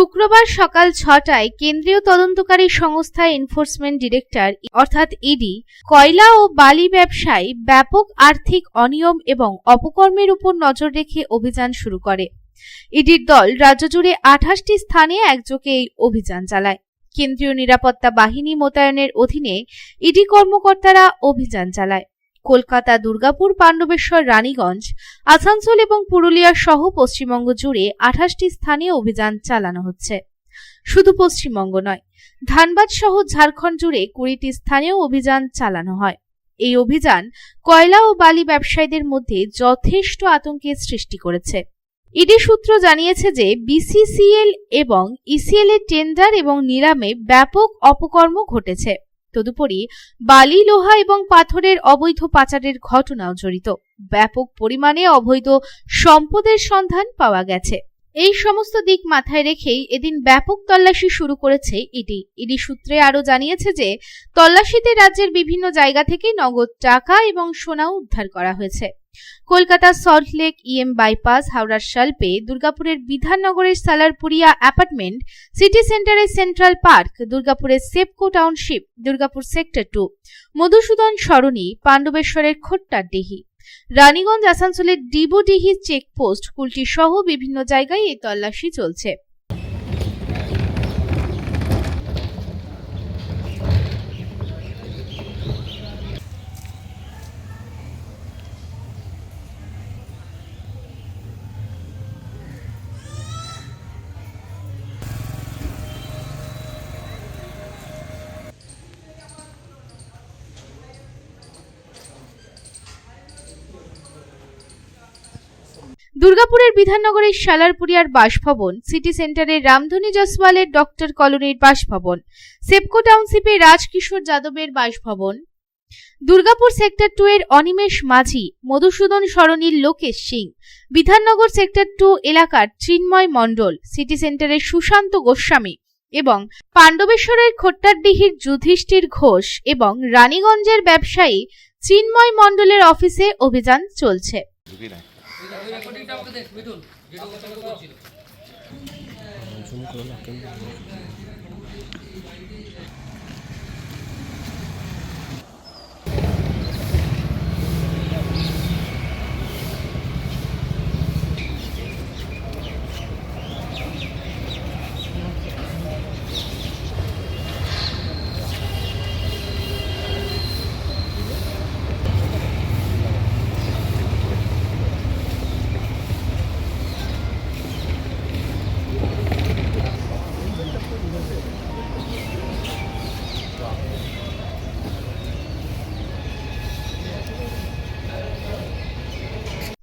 শুক্রবার সকাল ছটায় কেন্দ্রীয় তদন্তকারী সংস্থা এনফোর্সমেন্ট ডিরেক্টর, অর্থাৎ ইডি কয়লা ও বালি ব্যবসায় ব্যাপক আর্থিক অনিয়ম এবং অপকর্মের উপর নজর রেখে অভিযান শুরু করে। ইডির দল রাজ্য জুড়ে আঠাশটি স্থানে একযোগে এই অভিযান চালায়। কেন্দ্রীয় নিরাপত্তা বাহিনী মোতায়েনের অধীনে ইডি কর্মকর্তারা অভিযান চালায়। কলকাতা, দুর্গাপুর, পাণ্ডবেশ্বর, রানীগঞ্জ, আসানসোল এবং পুরুলিয়া সহ পশ্চিমবঙ্গ জুড়ে আঠাশটি স্থানে অভিযান চালানো হচ্ছে। শুধু পশ্চিমবঙ্গ নয়, ধানবাদ সহ ঝাড়খণ্ড জুড়ে কুড়িটি স্থানেও অভিযান চালানো হয়। এই অভিযান কয়লা ও বালি ব্যবসায়ীদের মধ্যে যথেষ্ট আতঙ্কের সৃষ্টি করেছে। ইডি সূত্র জানিয়েছে যে বিসিসিএল এবং ইসিএল এর টেন্ডার এবং নিলামে ব্যাপক অপকর্ম ঘটেছে। তদুপরি বালি, লোহা এবং পাথরের অবৈধ পাচারের ঘটনাও জড়িত। ব্যাপক পরিমাণে অবৈধ সম্পদের সন্ধান পাওয়া গেছে। এই সমস্ত দিক মাথায় রেখেই এদিন ব্যাপক তল্লাশি শুরু করেছে ইডি। ইডি সূত্রে আরও জানিয়েছে যে, তল্লাশিতে রাজ্যের বিভিন্ন জায়গা থেকে নগদ টাকা এবং সোনাও উদ্ধার করা হয়েছে। কলকাতা সল্টলেক ইএম বাইপাস হাওড়ার শালপে, দুর্গাপুরের বিধাননগরের সালারপুরিয়া অ্যাপার্টমেন্ট, সিটি সেন্টারের সেন্ট্রাল পার্ক, দুর্গাপুরের Sepco township, Durgapur sector two, Madhusudan Sarani, পাণ্ডবেশ্বরের খোট্টার খোট্টারডিহি রানীগঞ্জ আসানসোলের ডিবুডিহি চেকপোস্ট কুলটি সহ বিভিন্ন জায়গায় এই তল্লাশি চলছে। দুর্গাপুরের বিধাননগরের সালারপুরিয়ার বাসভবন, সিটি সেন্টারের রামধনী জসওয়ালের ডক্টর কলোনির বাসভবন, সেপকো টাউনশিপে রাজকিশোর যাদবের বাসভবন, দুর্গাপুর সেক্টর টু এর অনিমেষ মাঝি, মধুসূদন সরণির লোকেশ সিং, বিধাননগর সেক্টর টু এলাকার চিন্ময় মণ্ডল, সিটি সেন্টারের সুশান্ত গোস্বামী এবং পাণ্ডবেশ্বরের খোট্টারডিহির যুধিষ্ঠির ঘোষ এবং রানীগঞ্জের ব্যবসায়ী চিন্ময় মণ্ডলের অফিসে অভিযান চলছে। রেকর্ডিংটা আমাকে দেখ মিঠুন যেটা কথা বলছিল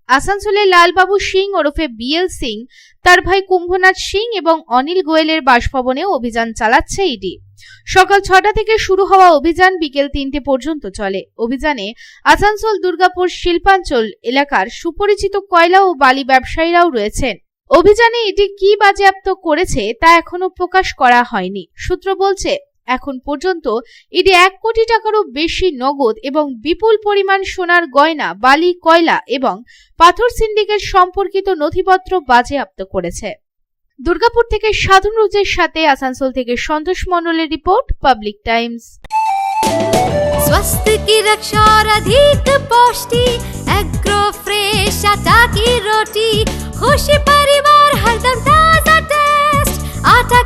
আসানসোলের লালবাবু সিং ওরফে বিএল সিং, তার ভাই কুম্ভনাথ সিং এবং অনিল গোয়েলের বাসভবনে অভিযান চালাচ্ছে ইডি। সকাল ছটা থেকে শুরু হওয়া অভিযান বিকেল তিনটে পর্যন্ত চলে। অভিযানে আসানসোল দুর্গাপুর শিল্পাঞ্চল এলাকার সুপরিচিত কয়লা ও বালি ব্যবসায়ীরাও রয়েছেন। অভিযানে এটি কি বাজেয়াপ্ত করেছে তা এখনও প্রকাশ করা হয়নি। সূত্র বলছে এখন পর্যন্ত ইডি এক কোটি টাকারও বেশি নগদ এবং বিপুল পরিমাণ সোনার গয়না, বালি, কয়লা এবং পাথর সিন্ডিকেট সম্পর্কিত নথিপত্র বাজেয়াপ্ত করেছে। দুর্গাপুর থেকে সাধন রুজের সাথে আসানসোল থেকে সন্তোষ মন্ডলের রিপোর্ট, পাবলিক টাইমস। স্বাস্থ্য কি রক্ষার